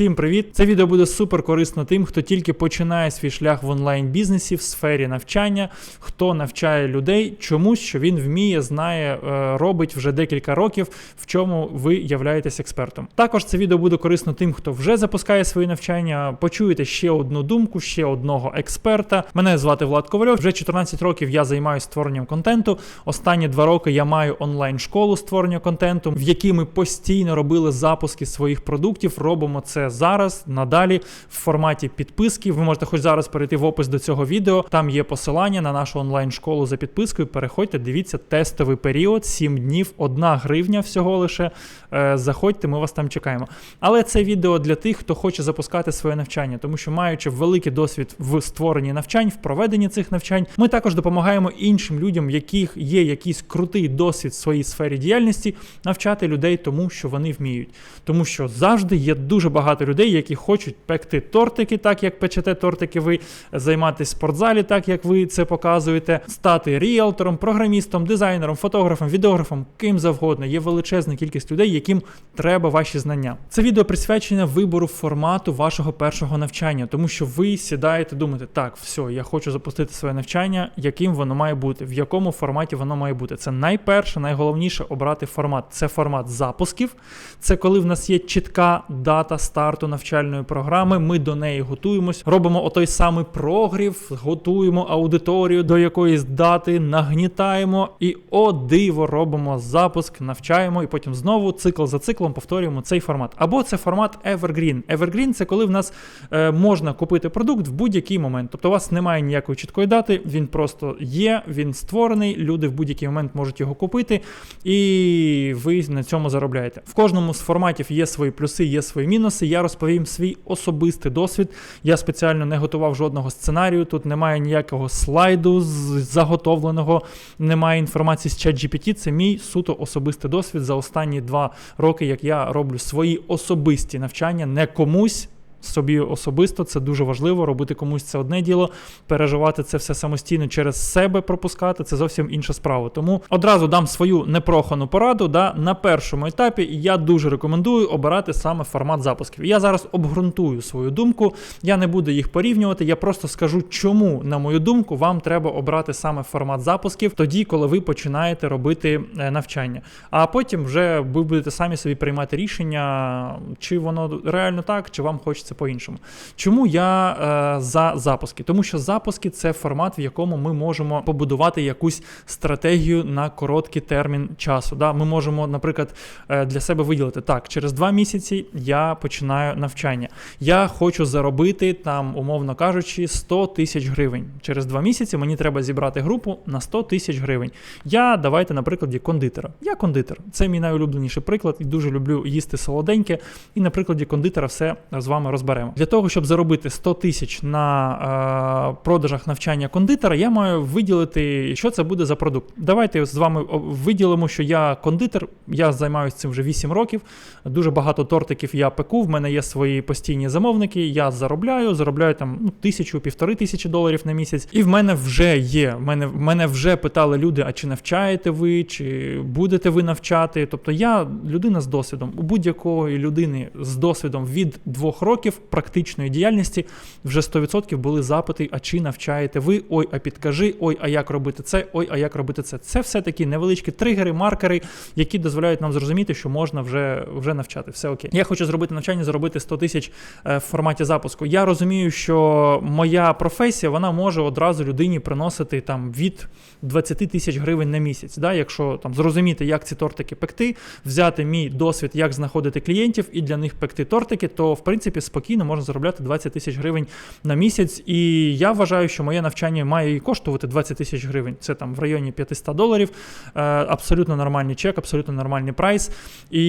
Всім привіт! Це відео буде супер корисно тим, хто тільки починає свій шлях в онлайн бізнесі в сфері навчання, хто навчає людей чомусь, що він вміє, знає, е, робить вже декілька років, в чому ви являєтесь експертом. Також це відео буде корисно тим, хто вже запускає свої навчання. Почуєте ще одну думку, ще одного експерта. Мене звати Влад Ковальов. Вже 14 років я займаюся створенням контенту. Останні два роки я маю онлайн школу створення контенту, в якій ми постійно робили запуски своїх продуктів. Робимо це зараз, надалі в форматі підписки. Ви можете хоч зараз перейти в опис до цього відео. Там є посилання на нашу онлайн школу за підпискою. Переходьте, дивіться тестовий період, 7 днів, 1 гривня всього лише. Е, Заходьте, ми вас там чекаємо. Але це відео для тих, хто хоче запускати своє навчання, тому що маючи великий досвід в створенні навчань, в проведенні цих навчань, ми також допомагаємо іншим людям, в яких є якийсь крутий досвід в своїй сфері діяльності, навчати людей тому, що вони вміють. Тому що завжди є дуже багато людей, які хочуть пекти тортики, так як печете тортики, ви займатися в спортзалі, так як ви це показуєте, стати ріелтором, програмістом, дизайнером, фотографом, відеографом, ким завгодно. Є величезна кількість людей, яким треба ваші знання. Це відео присвячене вибору формату вашого першого навчання, тому що ви сідаєте, думаєте, так, все, я хочу запустити своє навчання, яким воно має бути, в якому форматі воно має бути. Це найперше, найголовніше обрати формат. Це формат запусків. Це коли в нас є чітка дата старту навчальної програми. Ми до неї готуємось, робимо отой самий прогрів, готуємо аудиторію до якоїсь дати, нагнітаємо і о диво робимо запуск, навчаємо, і потім знову цикл за циклом повторюємо цей формат. Або це формат Evergreen. Evergreen це коли в нас е, можна купити продукт в будь-який момент. Тобто у вас немає ніякої чіткої дати, він просто є, він створений. Люди в будь-який момент можуть його купити, і ви на цьому заробляєте. В кожному з форматів є свої плюси, є свої мінуси. Я розповім свій особистий досвід. Я спеціально не готував жодного сценарію. Тут немає ніякого слайду заготовленого, немає інформації з ChatGPT. Це мій суто особистий досвід за останні два роки, як я роблю свої особисті навчання, не комусь. Собі особисто це дуже важливо. Робити комусь це одне діло, переживати це все самостійно через себе пропускати це зовсім інша справа. Тому одразу дам свою непрохану пораду. Да, на першому етапі я дуже рекомендую обирати саме формат запусків. Я зараз обґрунтую свою думку. Я не буду їх порівнювати. Я просто скажу, чому, на мою думку, вам треба обрати саме формат запусків тоді, коли ви починаєте робити е, навчання. А потім вже ви будете самі собі приймати рішення, чи воно реально так, чи вам хочеться по-іншому. Чому я е, за запуски? Тому що запуски це формат, в якому ми можемо побудувати якусь стратегію на короткий термін часу. Да? Ми можемо, наприклад, е, для себе виділити так, через два місяці я починаю навчання. Я хочу заробити там, умовно кажучи, 100 тисяч гривень. Через два місяці мені треба зібрати групу на 100 тисяч гривень. Я давайте на прикладі кондитера. Я кондитер. Це мій найулюбленіший приклад і дуже люблю їсти солоденьке. І на прикладі кондитера все з вами розберемо. Для того, щоб заробити 100 тисяч на е, продажах навчання кондитера, я маю виділити, що це буде за продукт. Давайте з вами виділимо, що я кондитер, я займаюся цим вже 8 років. Дуже багато тортиків я пеку. В мене є свої постійні замовники. Я заробляю, заробляю там ну, тисячу, півтори тисячі доларів на місяць. І в мене вже є. В мене, в мене вже питали люди: а чи навчаєте ви, чи будете ви навчати? Тобто я людина з досвідом. У будь-якої людини з досвідом від двох років практичної діяльності вже 100% були запити: а чи навчаєте ви? Ой, а підкажи, ой, а як робити це? Ой, а як робити це? Це все такі невеличкі тригери, маркери, які дозволяють нам зрозуміти, що можна вже, вже навчати. Все окей. Я хочу зробити навчання, заробити 100 тисяч е, в форматі запуску. Я розумію, що моя професія вона може одразу людині приносити там від 20 тисяч гривень на місяць. Да? Якщо там зрозуміти, як ці тортики пекти, взяти мій досвід, як знаходити клієнтів і для них пекти тортики, то в принципі спокійно можна заробляти 20 тисяч гривень на місяць. І я вважаю, що моє навчання має і коштувати 20 тисяч гривень. Це там в районі 500 доларів. Е, абсолютно нормальний чек, абсолютно нормальний прайс. І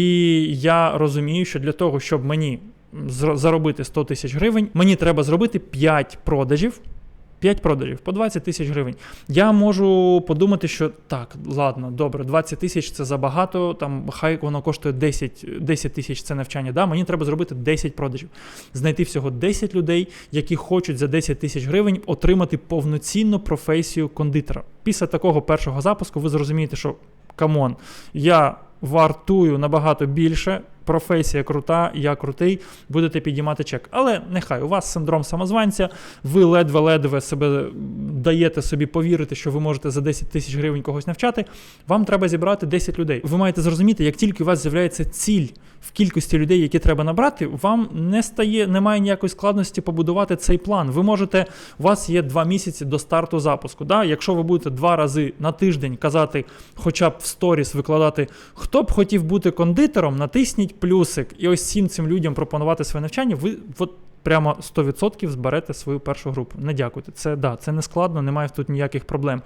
я розумію, що для того, щоб мені заробити 100 тисяч гривень, мені треба зробити 5 продажів. 5 продажів по 20 тисяч гривень. Я можу подумати, що так, ладно, добре, 20 тисяч це забагато, там хай воно коштує 10, 10 тисяч це навчання. Да, мені треба зробити 10 продажів. Знайти всього 10 людей, які хочуть за 10 тисяч гривень отримати повноцінну професію кондитера. Після такого першого запуску ви зрозумієте, що камон, я вартую набагато більше. Професія крута, я крутий, будете підіймати чек. Але нехай у вас синдром самозванця, ви ледве-ледве себе даєте собі повірити, що ви можете за 10 тисяч гривень когось навчати. Вам треба зібрати 10 людей. Ви маєте зрозуміти, як тільки у вас з'являється ціль в кількості людей, які треба набрати, вам не стає, немає ніякої складності побудувати цей план. Ви можете, у вас є два місяці до старту запуску. Да? Якщо ви будете два рази на тиждень казати, хоча б в сторіс викладати, хто б хотів бути кондитером, натисніть плюсик, і ось всім цим людям пропонувати своє навчання, ви от прямо 100% зберете свою першу групу. Не дякуйте. Це да, це не складно, немає тут ніяких проблем.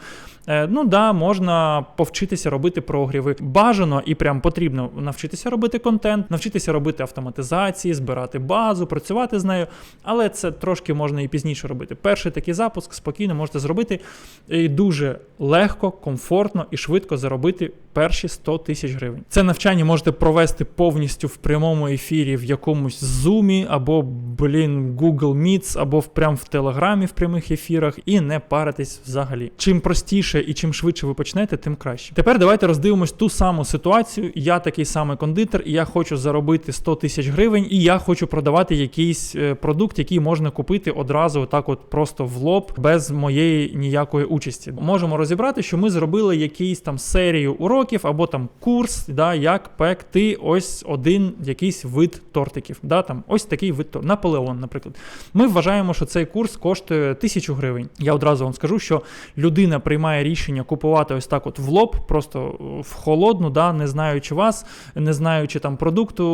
Е, ну да, можна повчитися робити прогріви. Бажано і прям потрібно навчитися робити контент, навчитися робити автоматизації, збирати базу, працювати з нею. Але це трошки можна і пізніше робити. Перший такий запуск спокійно можете зробити і дуже легко, комфортно і швидко заробити перші 100 тисяч гривень. Це навчання можете провести повністю в прямому ефірі в якомусь зумі або блін Google Meets, або в прям в Телеграмі в прямих ефірах, і не паритись взагалі. Чим простіше і чим швидше ви почнете, тим краще. Тепер давайте роздивимось ту саму ситуацію. Я такий самий кондитер, і я хочу заробити 100 тисяч гривень, і я хочу продавати якийсь е, продукт, який можна купити одразу, так от просто в лоб, без моєї ніякої участі. Можемо розібрати, що ми зробили якийсь там серію уроків або там курс, да, як пекти ось один якийсь вид тортиків. Да, там Ось такий вид тортиків. Наполеон, наприклад. Ми вважаємо, що цей курс коштує тисячу гривень. Я одразу вам скажу, що людина приймає рішення купувати ось так от в лоб, просто в холодну, да, не знаючи вас, не знаючи там продукту,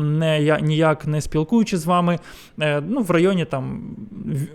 не, я, ніяк не спілкуючи з вами. Е, ну, В районі там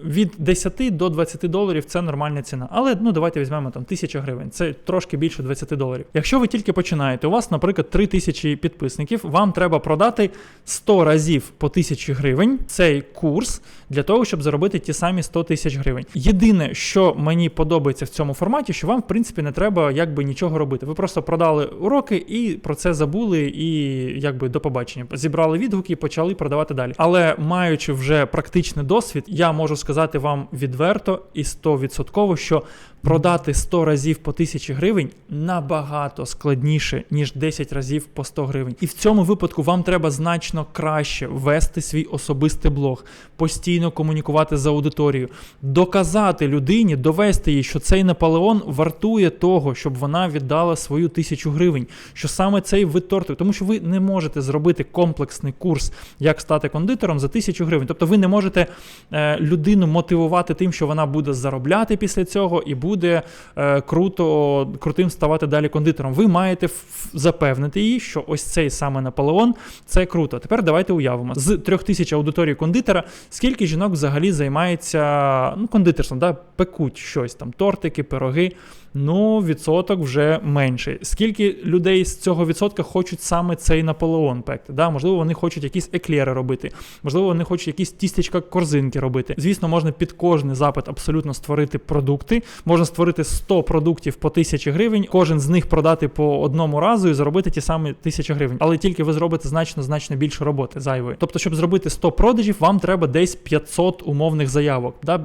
від 10 до 20 доларів це нормальна ціна. Але ну, давайте візьмемо там 1000 гривень. Це трошки більше 20 доларів. Якщо ви тільки починаєте, у вас, наприклад, 3000 підписників, вам треба продати 100 разів по 1000 гривень цей курс для того, щоб заробити ті самі 100 тисяч гривень. Єдине, що мені подобається в цьому форматі, що вам, в принципі, не треба якби нічого робити. Ви просто продали уроки і про це забули, і якби до побачення. Зібрали відгуки і почали продавати далі. Але маючи вже практичний досвід, я можу сказати вам відверто і 100%, що продати 100 разів по 1000 гривень набагато складніше, ніж 10 разів по 100 гривень. І в цьому випадку вам треба значно краще вести свій особистий блог, постійно комунікувати з аудиторією, доказати людині, довести їй, що цей Наполеон вартує того, щоб вона віддала свою тисячу гривень, що саме цей вид торту, тому що ви не можете зробити комплексний курс, як стати кондитером за тисячу гривень. Тобто ви не можете е, людину мотивувати тим, що вона буде заробляти після цього і буде е, круто крутим ставати далі кондитером. Ви маєте запевнити її, що ось цей саме Наполеон це круто. Тепер давайте уявимо з трьох тисяч аудиторії кондитера, скільки жінок взагалі займається ну, кондитерством, да, пекуть щось там, тортики, пироги ну відсоток вже менший. Скільки людей з цього відсотка хочуть саме цей Наполеон пекти? Да? Можливо, вони хочуть якісь еклери робити, можливо, вони хочуть якісь тістечка корзинки робити. Звісно, можна під кожний запит абсолютно створити продукти. Можна створити 100 продуктів по 1000 гривень, кожен з них продати по одному разу і заробити ті самі 1000 гривень. Але тільки ви зробите значно значно більше роботи зайвої. Тобто, щоб зробити 100 продажів, вам треба десь 500 умовних заявок, да?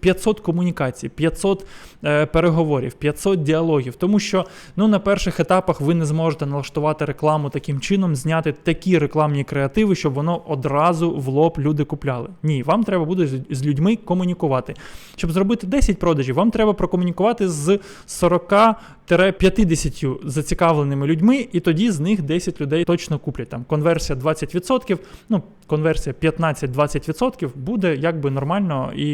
500 комунікацій, 500 е, переговорів. 500 діалогів, тому що ну на перших етапах ви не зможете налаштувати рекламу таким чином, зняти такі рекламні креативи, щоб воно одразу в лоб люди купляли. Ні, вам треба буде з людьми комунікувати. Щоб зробити 10 продажів, вам треба прокомунікувати з 40-50 зацікавленими людьми, і тоді з них 10 людей точно куплять. Там конверсія 20%, ну конверсія 15-20% буде якби нормально і,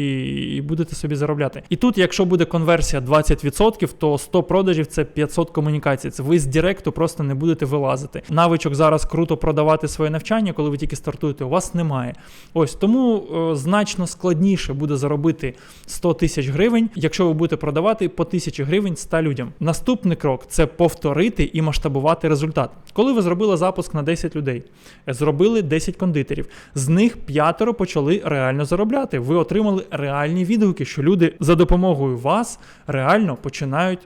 і будете собі заробляти. І тут, якщо буде конверсія 20%, то 100 продажів це 500 комунікацій. Це ви з Директу просто не будете вилазити. Навичок зараз круто продавати своє навчання, коли ви тільки стартуєте. У вас немає. Ось тому е, значно складніше буде заробити 100 тисяч гривень, якщо ви будете продавати по 1000 гривень 100 людям. Наступний крок це повторити і масштабувати результат. Коли ви зробили запуск на 10 людей, зробили 10 кондитерів, з них п'ятеро почали реально заробляти. Ви отримали реальні відгуки, що люди за допомогою вас реально починають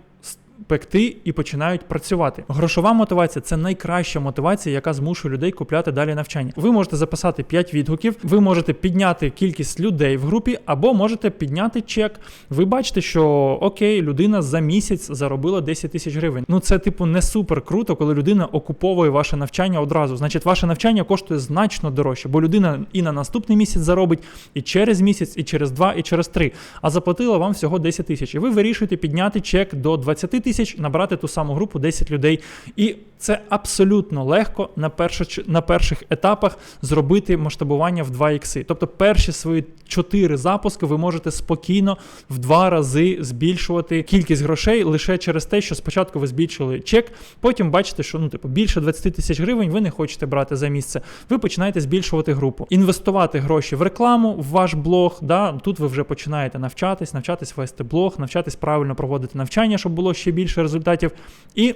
пекти і починають працювати. Грошова мотивація це найкраща мотивація, яка змушує людей купляти далі навчання. Ви можете записати 5 відгуків, ви можете підняти кількість людей в групі, або можете підняти чек. Ви бачите, що окей, людина за місяць заробила 10 тисяч гривень. Ну це типу не супер круто, коли людина окуповує ваше навчання одразу. Значить, ваше навчання коштує значно дорожче, бо людина і на наступний місяць заробить, і через місяць, і через два, і через три. А заплатила вам всього 10 тисяч. І ви вирішуєте підняти чек до 20 тисяч, набрати ту саму групу 10 людей. І це абсолютно легко на перших, на перших етапах зробити масштабування в 2 ікси. Тобто перші свої 4 запуски ви можете спокійно в два рази збільшувати кількість грошей лише через те, що спочатку ви збільшили чек, потім бачите, що ну типу більше 20 тисяч гривень ви не хочете брати за місце. Ви починаєте збільшувати групу, інвестувати гроші в рекламу, в ваш блог. Да, Тут ви вже починаєте навчатись, навчатись вести блог, навчатись правильно проводити навчання, щоб було ще більше результатів. І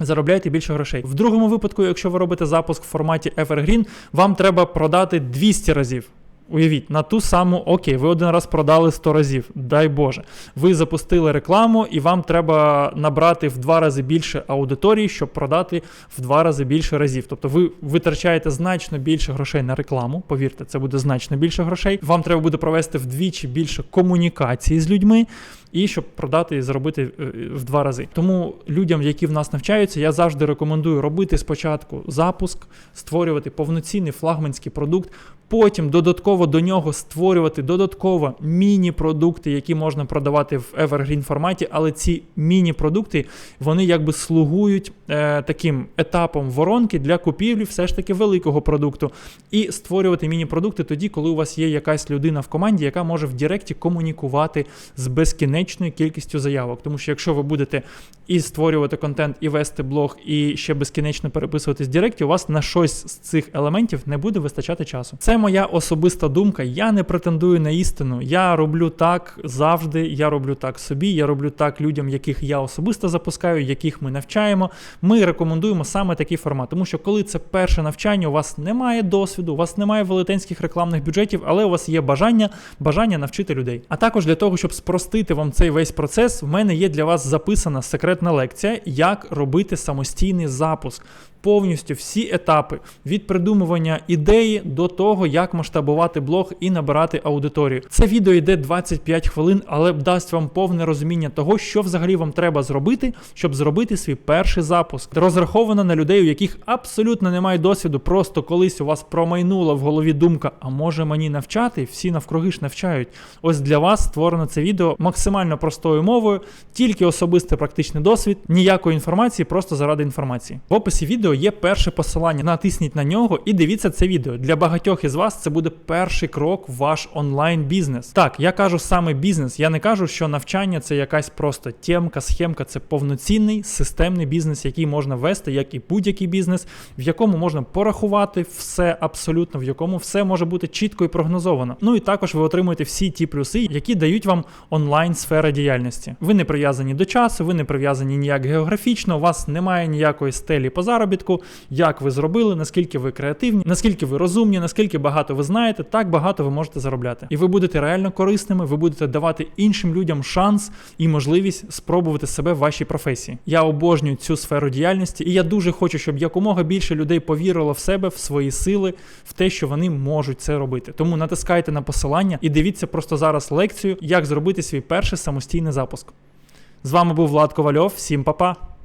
Заробляєте більше грошей. В другому випадку, якщо ви робите запуск в форматі Evergreen, вам треба продати 200 разів. Уявіть, на ту саму окей, ви один раз продали 100 разів, дай Боже. Ви запустили рекламу, і вам треба набрати в два рази більше аудиторії, щоб продати в два рази більше разів. Тобто ви витрачаєте значно більше грошей на рекламу. Повірте, це буде значно більше грошей. Вам треба буде провести вдвічі більше комунікації з людьми, і щоб продати і заробити е, в два рази. Тому людям, які в нас навчаються, я завжди рекомендую робити спочатку запуск, створювати повноцінний флагманський продукт. Потім додатково до нього створювати додатково міні-продукти, які можна продавати в Evergreen форматі, але ці міні-продукти вони якби слугують е, таким етапом воронки для купівлі все ж таки великого продукту. І створювати міні-продукти тоді, коли у вас є якась людина в команді, яка може в Директі комунікувати з безкінечною кількістю заявок. Тому що якщо ви будете і створювати контент, і вести блог, і ще безкінечно переписуватись в Директі, у вас на щось з цих елементів не буде вистачати часу. Це моя особиста думка. Я не претендую на істину. Я роблю так завжди. Я роблю так собі. Я роблю так людям, яких я особисто запускаю, яких ми навчаємо. Ми рекомендуємо саме такий формат, тому що коли це перше навчання, у вас немає досвіду, у вас немає велетенських рекламних бюджетів, але у вас є бажання, бажання навчити людей. А також для того, щоб спростити вам цей весь процес, в мене є для вас записана секретна лекція, як робити самостійний запуск. Повністю всі етапи від придумування ідеї до того, як масштабувати блог і набирати аудиторію. Це відео йде 25 хвилин, але дасть вам повне розуміння того, що взагалі вам треба зробити, щоб зробити свій перший запуск. Розраховано на людей, у яких абсолютно немає досвіду. Просто колись у вас промайнула в голові думка, а може мені навчати? Всі навкруги ж навчають. Ось для вас створено це відео максимально простою мовою, тільки особистий практичний досвід, ніякої інформації, просто заради інформації. В описі відео є перше посилання. Натисніть на нього і дивіться це відео. Для багатьох із вас це буде перший крок в ваш онлайн-бізнес. Так, я кажу саме бізнес. Я не кажу, що навчання це якась просто темка, схемка, це повноцінний системний бізнес, який можна вести, як і будь-який бізнес, в якому можна порахувати все абсолютно, в якому все може бути чітко і прогнозовано. Ну і також ви отримуєте всі ті плюси, які дають вам онлайн сфера діяльності. Ви не прив'язані до часу, ви не прив'язані ніяк географічно, у вас немає ніякої стелі по заробітку, як ви зробили, наскільки ви креативні, наскільки ви розумні, наскільки багато ви знаєте, так багато ви можете заробляти. І ви будете реально корисними, ви будете давати іншим людям шанс і можливість спробувати себе в вашій професії. Я обожнюю цю сферу діяльності, і я дуже хочу, щоб якомога більше людей повірило в себе, в свої сили, в те, що вони можуть це робити. Тому натискайте на посилання і дивіться просто зараз лекцію, як зробити свій перший самостійний запуск. З вами був Влад Ковальов. Всім па-па!